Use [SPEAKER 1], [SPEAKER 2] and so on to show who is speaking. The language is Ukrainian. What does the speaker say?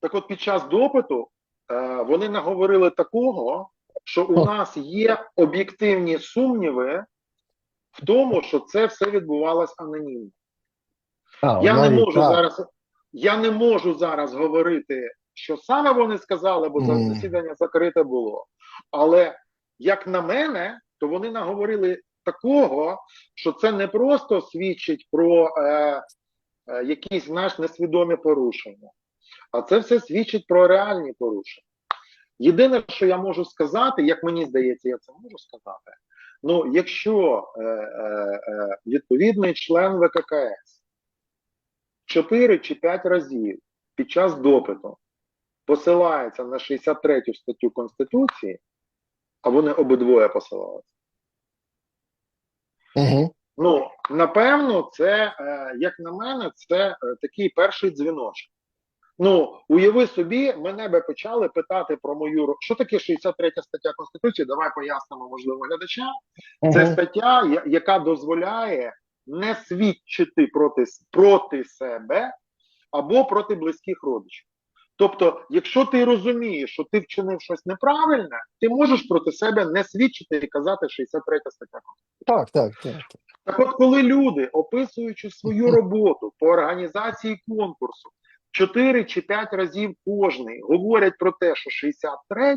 [SPEAKER 1] Так от під час допиту е, вони наговорили такого, що у нас є об'єктивні сумніви в тому, що це все відбувалось анонімно.
[SPEAKER 2] А,
[SPEAKER 1] Я не можу
[SPEAKER 2] так.
[SPEAKER 1] зараз. Я не можу зараз говорити, що саме вони сказали, бо за- засідання закрите було. Але як на мене, то вони наговорили такого, що це не просто свідчить про е, е, якісь наш несвідомі порушення, а це все свідчить про реальні порушення. Єдине, що я можу сказати, як мені здається, я це можу сказати. Ну, якщо е, е, е, відповідний член ВККС 4 чи 5 разів під час допиту посилається на 63 статтю Конституції, а вони обидвоє посилалися.
[SPEAKER 2] Угу.
[SPEAKER 1] Ну, напевно, це, е, як на мене, це е, такий перший дзвіночок. Ну, уяви собі, мене би почали питати про мою що таке 63 стаття Конституції. Давай пояснимо, можливо, глядачам. Це стаття, яка дозволяє не свідчити проти, проти себе або проти близьких родичів. Тобто, якщо ти розумієш, що ти вчинив щось неправильне, ти можеш проти себе не свідчити і казати 63 стаття
[SPEAKER 2] Так, так, так. так.
[SPEAKER 1] так от, коли люди, описуючи свою роботу по організації конкурсу, 4 чи 5 разів кожний говорять про те, що 63